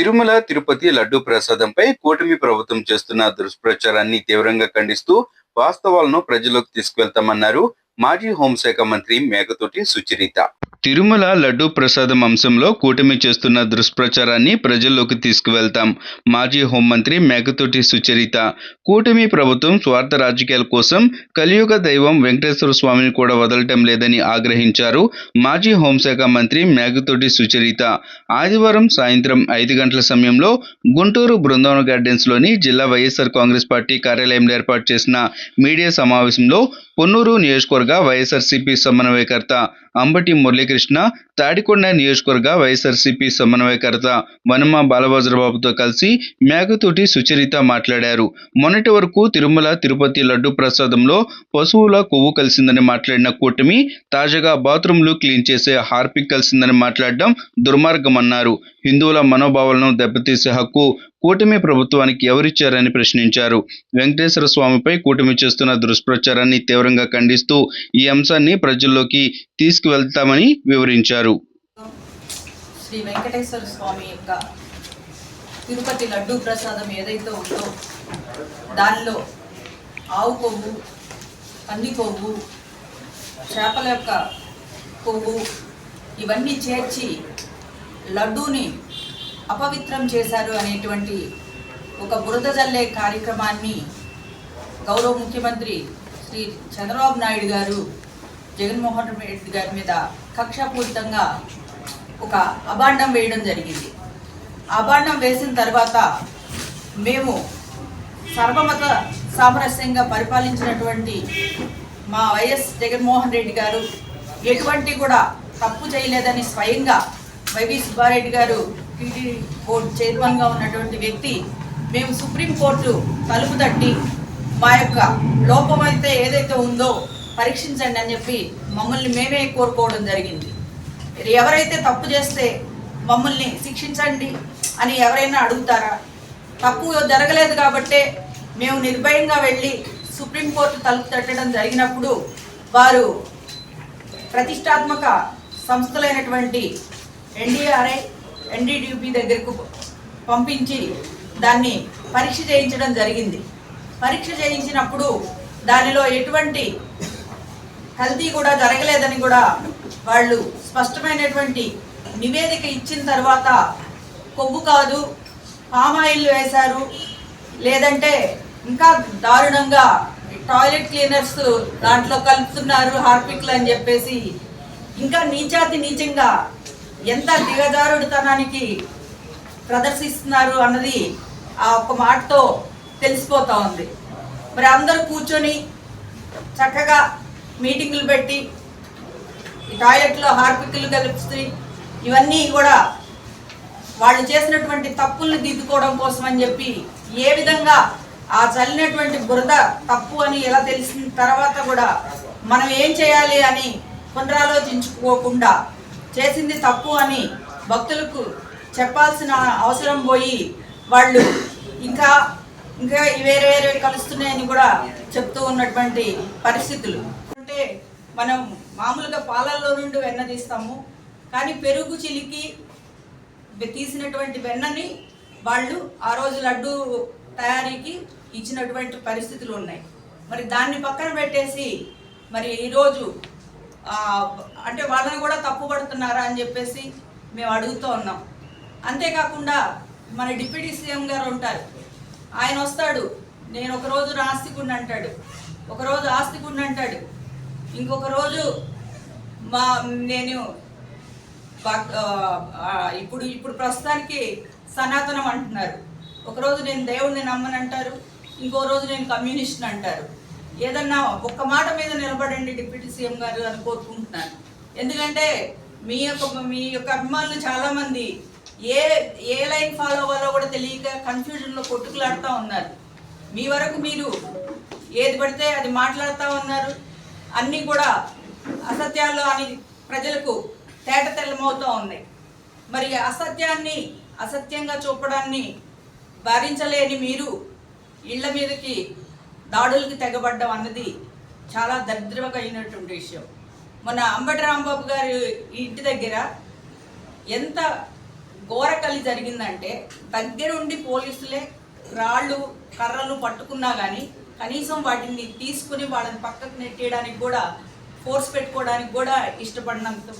తిరుమల తిరుపతి లడ్డు ప్రసాదంపై కూటమి ప్రభుత్వం చేస్తున్న దుష్ప్రచారాన్ని తీవ్రంగా ఖండిస్తూ వాస్తవాలను ప్రజలకు తీసుకువెళ్తామన్నారు మాజీ హోంశాఖ మంత్రి మేకతోటి సుచరిత. తిరుమల లడ్డూ ప్రసాదం అంశంలో కూటమి చేస్తున్న దుష్ప్రచారాన్ని ప్రజల్లోకి తీసుకువెళ్తాం. మాజీ హోంమంత్రి మేకతోటి సుచరిత. కూటమి ప్రభుత్వం స్వార్థ రాజకీయాల కోసం కలియుగ దైవం వెంకటేశ్వర స్వామిని కూడా వదలటం లేదని ఆగ్రహించారు మాజీ హోంశాఖ మంత్రి మేకతోటి సుచరిత. ఆదివారం సాయంత్రం ఐదు గంటల సమయంలో గుంటూరు బృందావన గార్డెన్స్లోని జిల్లా వైఎస్ఆర్ కాంగ్రెస్ పార్టీ కార్యాలయంలో ఏర్పాటు చేసిన మీడియా సమావేశంలో పొన్నూరు నియోజకవర్గ వైఎస్ఆర్సీపీ సమన్వయకర్త అంబటి మురళీకృష్ణ తాడికొండ నియోజకవర్గ వైఎస్ఆర్సీపీ సమన్వయకర్త వనమ బాలభద్రబాబుతో కలిసి మేకతోటి సుచరిత మాట్లాడారు. మొన్నటి వరకు తిరుమల తిరుపతి లడ్డు ప్రసాదంలో పశువుల కొవ్వు కలిసిందని మాట్లాడిన కూటమి తాజాగా బాత్రూంలు క్లీన్ చేసే హార్పిక్ కలిసిందని మాట్లాడడం దుర్మార్గమన్నారు. హిందువుల మనోభావాలను దెబ్బతీసే హక్కు కూటమి ప్రభుత్వానికి ఎవరిచ్చారని ప్రశ్నించారు. వెంకటేశ్వర స్వామిపై కూటమి చేస్తున్న దుష్ప్రచారాన్ని తీవ్రంగా ఖండిస్తూ ఈ అంశాన్ని ప్రజల్లోకి తీసుకువెళ్తామని వివరించారు. శ్రీ వెంకటేశ్వర స్వామి యొక్క తిరుపతి లడ్డూ ప్రసాదం ఏదైతే ఉందో దానిలో ఆవు కొవ్వు పంది కొవ్వు చేపల యొక్క కొవ్వు ఇవన్నీ చేర్చి లడ్డూని అపవిత్రం చేశారు అనేటువంటి ఒక బురద జల్లే కార్యక్రమాన్ని గౌరవ ముఖ్యమంత్రి శ్రీ చంద్రబాబు నాయుడు గారు జగన్మోహన్ రెడ్డి గారి మీద కక్షపూరితంగా ఒక అభాండం వేయడం జరిగింది. అభాండం వేసిన తర్వాత మేము సర్వమత సామరస్యంగా పరిపాలించినటువంటి మా వైఎస్ జగన్మోహన్ రెడ్డి గారు ఎటువంటి కూడా తప్పు చేయలేదని స్వయంగా వైవి సుబ్బారెడ్డి గారు టీటీ బోర్డు చైర్మన్గా ఉన్నటువంటి వ్యక్తి మేము సుప్రీంకోర్టు తలుపు తట్టి మా యొక్క లోపం అయితే ఏదైతే ఉందో పరీక్షించండి అని చెప్పి మమ్మల్ని మేమే కోరుకోవడం జరిగింది. ఎవరైతే తప్పు చేస్తే మమ్మల్ని శిక్షించండి అని ఎవరైనా అడుగుతారా? తప్పు జరగలేదు కాబట్టే మేము నిర్భయంగా వెళ్ళి సుప్రీంకోర్టు తలుపు తట్టడం జరిగినప్పుడు వారు ప్రతిష్టాత్మక సంస్థలైనటువంటి ఎన్డీఆర్ఐ ఎన్డీడీపీ దగ్గరకు పంపించి దాన్ని పరీక్ష చేయించడం జరిగింది. పరీక్ష చేయించినప్పుడు దానిలో ఎటువంటి కల్తీ కూడా జరగలేదని కూడా వాళ్ళు స్పష్టమైనటువంటి నివేదిక ఇచ్చిన తర్వాత కొవ్వు కాదు పామాయిల్ వేశారు. లేదంటే ఇంకా దారుణంగా టాయిలెట్ క్లీనర్స్ దాంట్లో కలుపుతున్నారు హార్పిక్లు అని చెప్పేసి ఇంకా నీచాతి నీచంగా ఎంత దిగజారుడుతనానికి ప్రదర్శిస్తున్నారు అన్నది ఆ ఒక్క మాటతో తెలిసిపోతూ ఉంది. మరి అందరూ కూర్చొని చక్కగా మీటింగులు పెట్టి టాయిలెట్లో హార్పిక్లు కలుపుతాయి ఇవన్నీ కూడా వాళ్ళు చేసినటువంటి తప్పుల్ని దిద్దుకోవడం కోసం అని చెప్పి ఏ విధంగా ఆ చల్లినటువంటి బురద తప్పు అని ఎలా తెలిసిన తర్వాత కూడా మనం ఏం చేయాలి అని పునరాలోచించుకోకుండా చేసింది తప్పు అని భక్తులకు చెప్పాల్సిన అవసరం పోయి వాళ్ళు ఇంకా ఇంకా వేరే వేరే కలుస్తున్నాయని కూడా చెప్తూ ఉన్నటువంటి పరిస్థితులు. అంటే మనం మామూలుగా పాలల్లో నుండి వెన్న తీస్తాము కానీ పెరుగు చిలికి తీసినటువంటి వెన్నని వాళ్ళు ఆ రోజు లడ్డు తయారీకి ఇచ్చినటువంటి పరిస్థితులు ఉన్నాయి. మరి దాన్ని పక్కన పెట్టేసి మరి ఈరోజు అంటే వాళ్ళని కూడా తప్పుపడుతున్నారా అని చెప్పేసి మేము అడుగుతూ ఉన్నాం. అంతేకాకుండా మన డిప్యూటీ సీఎం గారు ఉంటారు. ఆయన వస్తాడు. నేను ఒక రోజు అంటాడు. ఒక రోజు ఆస్తికుడిని అంటాడు. ఇంకొక రోజు మా నేను భక్- ఇప్పుడు ఇప్పుడు ప్రస్తుతానికి సనాతనం అంటున్నారు. ఒకరోజు నేను దేవుడిని నమ్మనంటారు. ఇంకో రోజు నేను కమ్యూనిస్ట్ అంటారు. ఏదన్నా ఒక్క మాట మీద నిలబడండి డిప్యూటీ సీఎం గారు అని కోరుకుంటున్నాను. ఎందుకంటే మీ యొక్క మీ యొక్క అభిమానులు చాలామంది ఏ ఏ లైన్ ఫాలో అవ్వాలో కూడా తెలియక కన్ఫ్యూజన్లో కొట్టుకులాడుతూ ఉన్నారు. మీ వరకు మీరు ఏది పడితే అది మాట్లాడుతూ ఉన్నారు. అన్నీ కూడా అసత్యాలు అని ప్రజలకు తేట తెల్లమవుతూ ఉన్నాయి. మరి అసత్యాన్ని అసత్యంగా చూపడాన్ని భరించలేని మీరు ఇళ్ళ మీదకి దాడులకి తెగబడ్డం అన్నది చాలా దరిద్రమైనటువంటి విషయం. మన అంబటి రాంబాబు గారి ఇంటి దగ్గర ఎంత ఘోరకలి జరిగిందంటే దగ్గరుండి పోలీసులే రాళ్ళు కర్రలు పట్టుకున్నా కానీ కనీసం వాటిని తీసుకుని వాళ్ళని పక్కకు నెట్టేయడానికి కూడా ఫోర్స్ పెట్టుకోవడానికి కూడా ఇష్టపడినంత